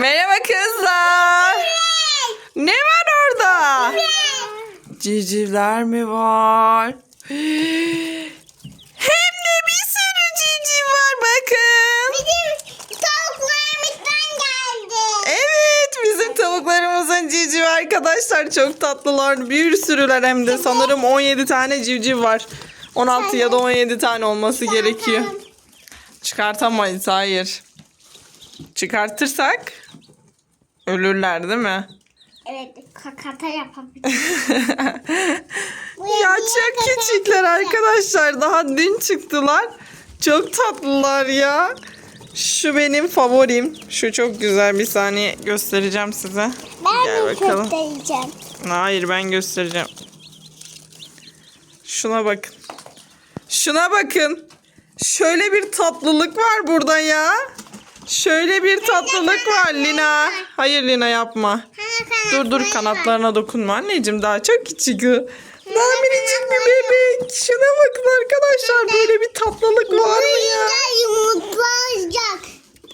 Merhaba kızlar. Ne var orada? Civcivler mi var? Hem de bir sürü civciv var bakın. Bizim tavuklarımızdan geldi. Evet bizim tavuklarımızın civciv arkadaşlar çok tatlılar. Bir sürüler hem de sanırım 17 tane civciv var. 16 ya da 17 tane olması gerekiyor. Çıkartamayız hayır. Çıkartırsak ölürler değil mi? Evet kakata yapabiliriz. ya çok küçükler arkadaşlar. Daha dün çıktılar. Çok tatlılar ya. Şu benim favorim. Şu çok güzel bir saniye göstereceğim size. Ben Gel de bakalım. köfteyeceğim. Hayır ben göstereceğim. Şuna bakın. Şuna bakın. Şöyle bir tatlılık var burada ya. Şöyle bir tatlılık var Lina. Hayır Lina yapma. Dur dur kanatlarına dokunma anneciğim daha çok küçük. Daha minicik bir bebek. Şuna bakın arkadaşlar böyle bir tatlılık var mı ya?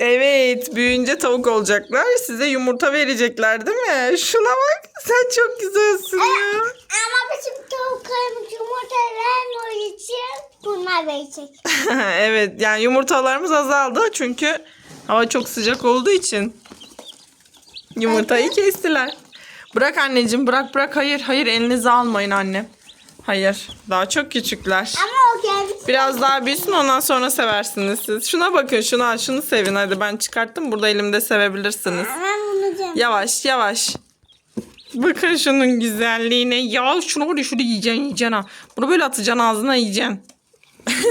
Evet büyüyünce tavuk olacaklar. Size yumurta verecekler değil mi? Şuna bak sen çok güzelsin ya. Ama bizim tavuklarımız yumurta vermiyor için bunlar verecek. evet yani yumurtalarımız azaldı çünkü hava çok sıcak olduğu için yumurtayı kestiler. Bırak anneciğim bırak bırak hayır hayır elinize almayın anne. Hayır daha çok küçükler. Ama o geldi. Biraz daha büyüsün ondan sonra seversiniz siz. Şuna bakın şuna şunu sevin hadi ben çıkarttım burada elimde sevebilirsiniz. Ben bunu. Yavaş yavaş. Bakın şunun güzelliğine. Ya şunu var ya şunu yiyeceksin yiyeceksin ha. Bunu böyle atacaksın ağzına yiyeceksin.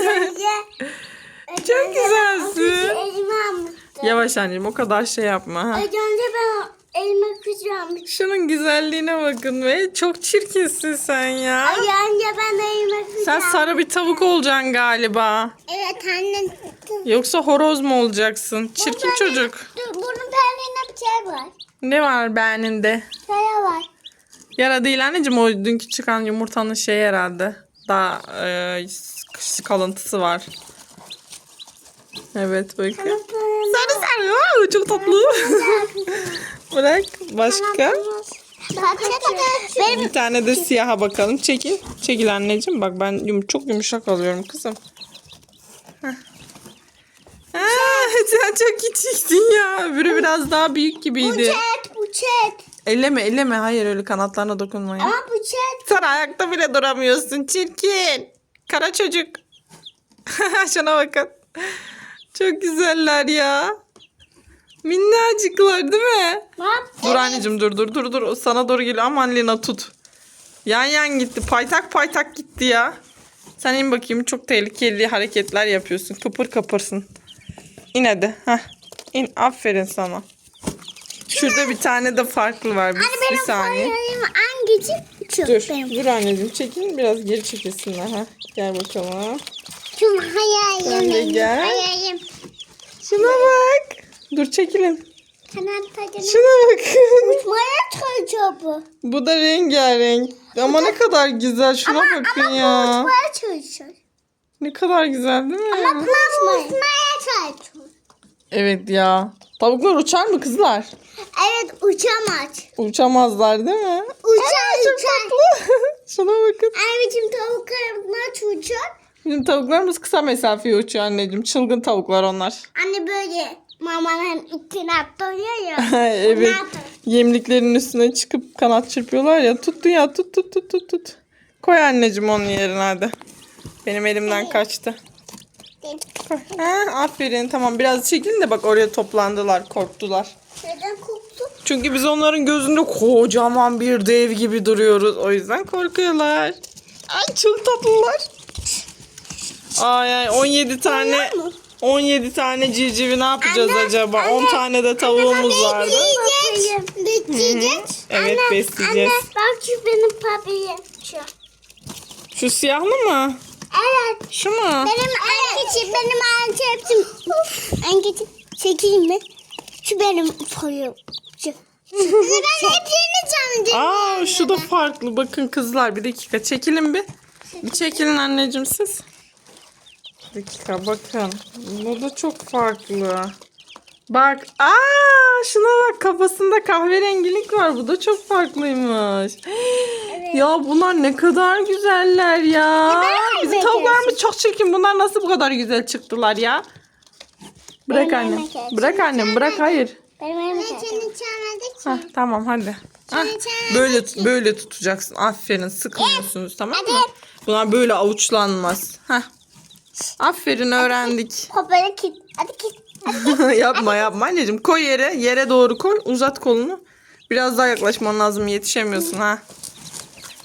Çok güzelsin. Yavaş anneciğim o kadar şey yapma. Ha. Önce ben elime kızarmıştım. Şunun güzelliğine bakın ve çok çirkinsin sen ya. Az önce ben elime Sen kızarmıştım. sarı bir tavuk olacaksın galiba. Evet annem. Yoksa horoz mu olacaksın? Çirkin Bunun çocuk. Dur bunun pembende bir şey var. Ne var beğeninde? Kaya var. Yara değil anneciğim o dünkü çıkan yumurtanın şeyi herhalde. Daha e, kalıntısı var. Evet bakın. Sarı sarı. Aa, çok tatlı. Bırak. Başka? Benim Bir tane de siyaha bakalım. Çekil. Çekil anneciğim. Bak ben yum çok yumuşak alıyorum kızım. Aa, sen çok küçüktün ya. Öbürü biraz daha büyük bu gibiydi. çet bu çet. Elleme elleme. Hayır öyle kanatlarına dokunmayın. Ama bu çet. Sen ayakta bile duramıyorsun. Çirkin. Kara çocuk. Şuna bakın. Çok güzeller ya. Minnacıklar değil mi? Bak. Dur anneciğim dur dur dur dur. O sana doğru geliyor. Aman Lina tut. Yan yan gitti. Paytak paytak gitti ya. Sen in bakayım. Çok tehlikeli hareketler yapıyorsun. Kıpır kıpırsın. İn hadi. Heh. İn. Aferin sana. Şurada bir tane de farklı var. Bir, Hani bir benim saniye. hayalım hangisi? Şu Dur. benim. Dur anneciğim çekin. Biraz geri çekilsinler. Ha. Gel bakalım. Şu hayalim Sen de gel. Hayalim. Şuna bak. Dur çekilin. Şuna bakın. Uçmaya çalışıyor bu. Bu da rengarenk. Ama ne kadar güzel. Şuna bakın ama ya. bu uçmaya çalışıyor. Ne kadar güzel değil mi? Ama bu uçmaya çalışıyor. Evet ya. Tavuklar uçar mı kızlar? Evet uçamaz. Uçamazlar değil mi? Uçar Çok uçar. tatlı. Şuna bakın. Ay bizim tavuklarım nasıl uçuyor? Bizim tavuklarımız kısa mesafeye uçuyor anneciğim. Çılgın tavuklar onlar. Anne böyle mamanın içine atlıyor ya. evet. Yemliklerin üstüne çıkıp kanat çırpıyorlar ya. Tuttu ya tut tut tut tut tut. Koy anneciğim onun yerine hadi. Benim elimden kaçtı. Koy. Ha, aferin tamam biraz çekilin de bak oraya toplandılar korktular. Neden koktu? Çünkü biz onların gözünde kocaman bir dev gibi duruyoruz. O yüzden korkuyorlar. Ay çok tatlılar. Ay ay 17 tane 17 tane civcivi ne yapacağız Anne, acaba? anne, 10 tane de tavuğumuz vardı. Besleyeceğiz. Evet, Anne, besleyeceğiz. Anne bak şu benim papayım. Şu. Şu siyahlı mı? Evet. Şu mu? Benim en küçük, benim en küçük. En küçük. Çekeyim mi? Şu benim payım. Şu. ben hepsini. Aa şu da farklı. Bakın kızlar bir dakika çekilin bir. Bir çekilin anneciğim siz. Bir dakika bakın. Bu da çok farklı. Bak. Aa, şuna bak kafasında kahverengilik var. Bu da çok farklıymış. Ya bunlar ne kadar güzeller ya. ben Bizim tavuklarımız çok çirkin. Bunlar nasıl bu kadar güzel çıktılar ya? Bırak Benim annem. Bırak annem. Bırak hayır. Benim elime. Hah, tamam hadi. Çağır- böyle böyle tutacaksın. Aferin. Sıkmıyorsunuz tamam mı? Bunlar böyle avuçlanmaz. Hah. Aferin öğrendik. Popere git. Hadi git. yapma yapma anneciğim. Koy yere. Yere doğru koy. Uzat kolunu. Biraz daha yaklaşman lazım. Yetişemiyorsun ha.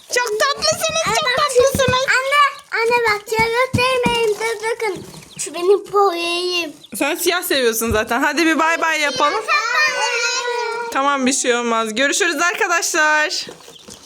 Çok tatlısınız. Çok tatlısınız. Anne. Anne bak ya göstermeyin. Dur bakın. Şu benim poyayım. Sen siyah seviyorsun zaten. Hadi bir bay bay yapalım. Tamam bir şey olmaz. Görüşürüz arkadaşlar.